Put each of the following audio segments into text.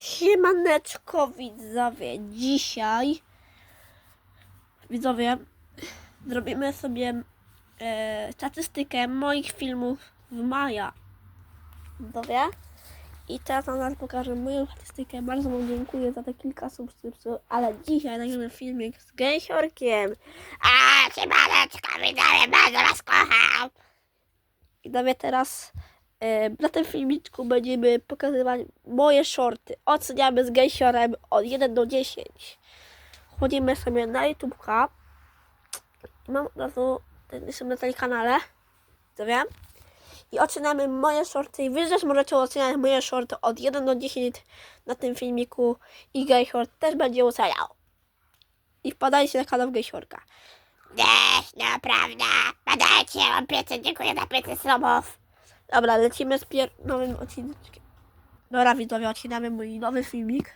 Siemaneczko widzowie, dzisiaj widzowie zrobimy sobie e, statystykę moich filmów w maja. Widzowie i teraz wam zaraz pokażę moją statystykę. Bardzo wam dziękuję za te kilka subskrypcji, ale dzisiaj nagramy filmik z gęsiorkiem. A, siemaneczko widzowie, bardzo was kocham. Widzowie teraz na tym filmiczku będziemy pokazywać moje shorty. Oceniamy z gejsiorem od 1 do 10. Chodzimy sobie na YouTube'a. Mam od razu, jestem na tym kanale. Co wiem? I oceniamy moje shorty. I wy też możecie oceniać moje shorty od 1 do 10 na tym filmiku. I gejsior też będzie oceniał. I wpadajcie na kanał gejsiorka. Też, naprawdę. Badajcie, mam 500, dziękuję za 500 subów. Dobra, lecimy z pier- nowym odcinkiem. Dobra, widzowie, odcinamy mój nowy filmik.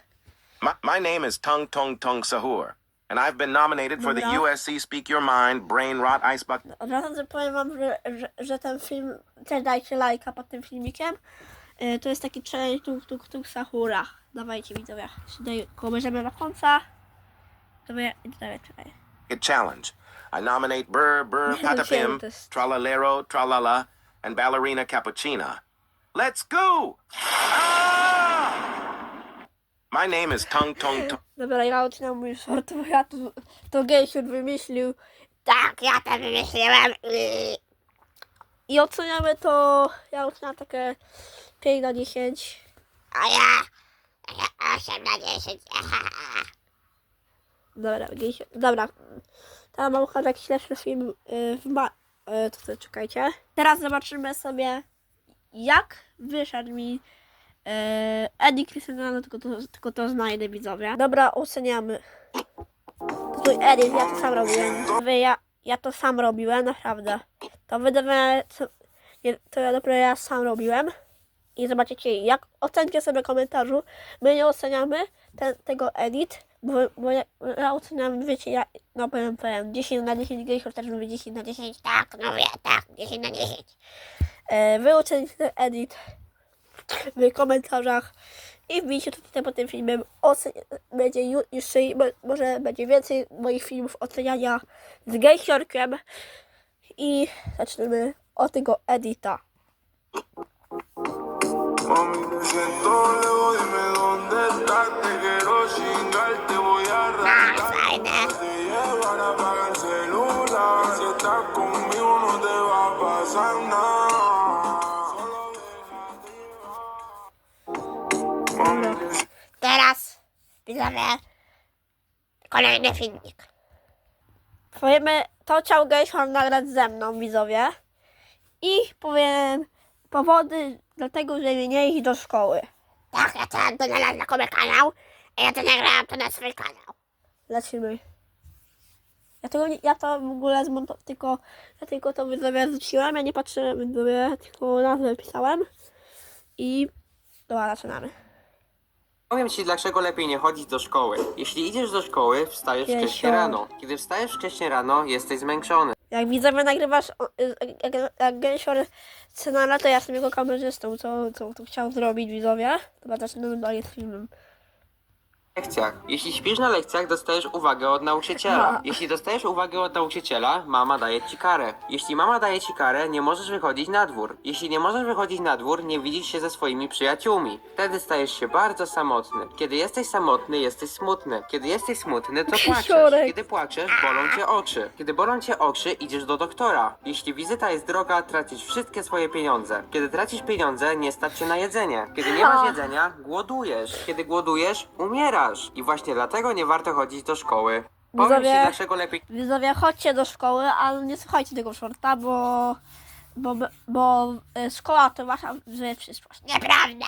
My, my name is Tung Tung Tung Sahur, and I've been nominated for the Dobra. USC Speak Your Mind Brain Rot Ice Bucket. Od razu że powiem wam, że, że, że ten film, też dajcie lajka pod tym filmikiem. Y, To jest taki challenge tuk tuk tuk sahura. Dawajcie widzowie, tutaj kołbierzemy na końca. Dobra, dobra, czekaj. Challenge. I nominate Burr Burr Patapim. Tralalero Tralala, and Ballerina Cappuccina. Let's go! Ah! My name is Tung Tung Tung. Dobra, ja odcinam mój short, bo ja to, to Gejsiur wymyślił. Tak, ja to wymyśliłem. I... Oceniamy to, ja oceniam takie 5 na 10. A ja... Ja 8 na 10. Dobra, Gejsiur, dobra. Teraz mam chyba jakiś lepszy film y, w ma... y, To czekajcie. Teraz zobaczymy sobie, jak wyszedł mi y, Eddie Cristiano, tylko to, tylko to znajdę widzowie. Dobra, oceniamy. Tutaj Eddie, ja to sam robiłem. Ja, ja to sam robiłem, naprawdę. To wydawane, co- nie, to ja dopiero ja sam robiłem. I zobaczycie, jak ocencie sobie w komentarzu. My nie oceniamy ten, tego edit, bo, bo ja, ja oceniam, wiecie, ja no powiem, powiem 10 na 10, Gejsior też mówi 10 na 10. Tak, no wie, tak, 10 na 10. E, wy ocenicie ten edit w komentarzach i wbijcie tutaj pod tym filmem. Ocen- będzie jeszcze, mo- może będzie więcej moich filmów oceniania z Gejsiorkiem i zaczniemy od tego edita. Mami, me siento lejos, dime dónde estás. Te quiero chingar, te voy a Tak, arrancar. Te llevan a apagar el celular. Si estás conmigo, no te va a pasar nada. Teraz, widzowie, kolejny filmik. Powiemy, to chciał Gejsior nagrać ze mną, widzowie. I powiem powody dlatego, że mnie nie iść do szkoły. Tak, ja chciałem to nagrać na komy kanał, a ja to nagrałam to na swój kanał. Lecimy. Ja tego nie, ja to w ogóle zmontowałem, tylko, ja tylko to widzowie zrzuciłem, ja nie patrzyłem widzowie, tylko nazwę pisałem. I dobra, zaczynamy. Powiem ci, dlaczego lepiej nie chodzić do szkoły. Jeśli idziesz do szkoły, wstajesz Jesiu. wcześnie rano. Kiedy wstajesz wcześnie rano, jesteś zmęczony. Jak widzowie nagrywasz, y, jak Gęsior scenariusz, to ja jestem jego kamerzystą, co, co, co chciał zrobić widzowie. Dobra, zaczynamy dalej z filmem. Lekcjach. Jeśli śpisz na lekcjach, dostajesz uwagę od nauczyciela. Jeśli dostajesz uwagę od nauczyciela, mama daje ci karę. Jeśli mama daje ci karę, nie możesz wychodzić na dwór. Jeśli nie możesz wychodzić na dwór, nie widzisz się ze swoimi przyjaciółmi. Wtedy stajesz się bardzo samotny. Kiedy jesteś samotny, jesteś smutny. Kiedy jesteś smutny, to płaczesz. Kiedy płaczesz, bolą cię oczy. Kiedy bolą cię oczy, idziesz do doktora. Jeśli wizyta jest droga, tracisz wszystkie swoje pieniądze. Kiedy tracisz pieniądze, nie stać cię na jedzenie. Kiedy nie masz jedzenia, głodujesz. Kiedy głodujesz, umierasz. I właśnie dlatego nie warto chodzić do szkoły. Powiem ci, Widzowie- dlaczego lepiej Widzowie, chodźcie do szkoły, ale nie słuchajcie tego shorta, bo, bo, bo y, szkoła to wasza że przyszłość. Nieprawda.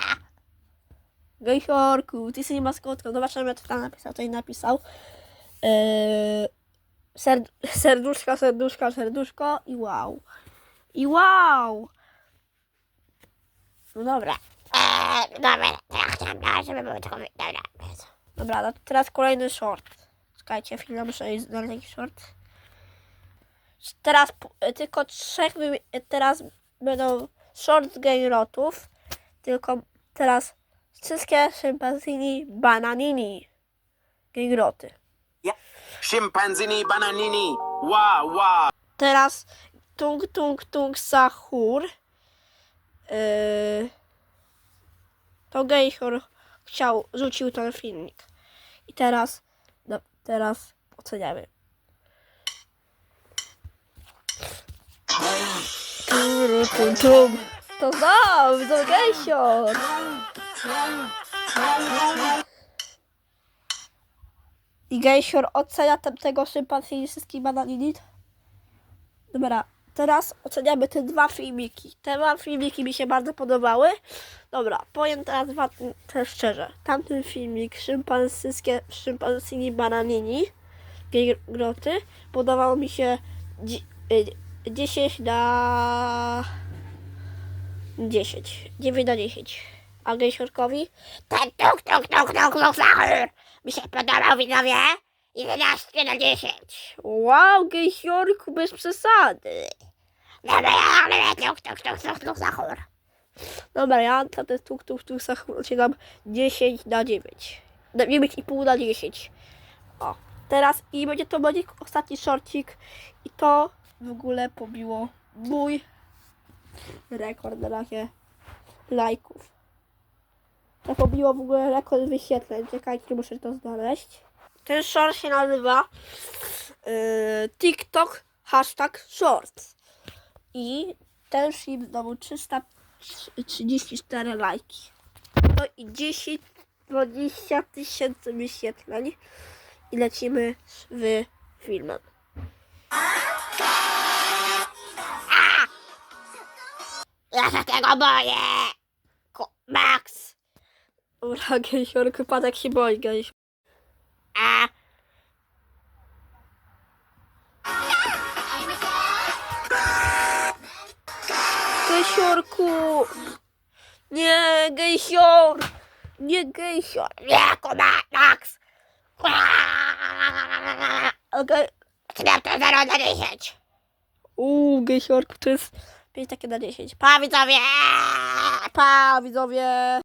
Gejsiorku, ty sobie nie maskotką. Zobaczymy, co tam napisał. Tutaj napisał. Yy, ser, serduszka, serduszka, serduszko i wow. I wow. No dobra. Eee, dobra, to ja chciałam, no, żeby było tylko... Dobra. Dobra, no to teraz kolejny short. Czekajcie, chwilę, muszę znaleźć jakiś short. Teraz p- tylko trzech, wymi- teraz będą short z gamerotów. Tylko teraz wszystkie szympanzini bananini. Gejgroty. Chimpanzini bananini. Wah, wah. Teraz tung tung tung sahur. Yy, to Gejhor chciał, rzucił ten filmik. I teraz, no, teraz oceniamy. To znam, to Gejsior. I Gejsior ocenia tamtego szympansa wszystkich bananinit. Dobra, teraz oceniamy te dwa filmiki. Te dwa filmiki mi się bardzo podobały. Dobra, powiem teraz wam też szczerze. Tamten filmik, szympansyskie, szympansini bananini, groty, podobał mi się dzi- y, 10 na 10. 9 na 10. A gejsiorkowi Ten tuk, tuk, tuk, tuk, tuk. Mi się podobał, widzowie. 11 na 10. Wow, gejsiorku, bez przesady. Tuk, tuk, tuk, tuk, tuk, zachór. Dobra, ja na ten tuk tuk tuk sachur oceniam 10 na 9. Na 9,5 na 10. O, teraz i będzie to będzie ostatni shortcik i to w ogóle pobiło mój rekord na razie lajków. To pobiło w ogóle rekord wyświetleń. Czekajcie, muszę to znaleźć. Ten short się nazywa yy, TikTok hashtag shorts. I ten film zdobył 334 lajki. No i 10, 20 tysięcy wyświetleń. I lecimy z filmem. Ja się tego boję. Max. Dobra, gęsiorku, patek się boi, gęś. Nie, gęsior! Nie, gęsior! nie, kuma, Max. Okay. Chcę to 0 na 10. Uuu, gęsiorku, to jest 5 takie na 10. Pa, widzowie. Pa, widzowie!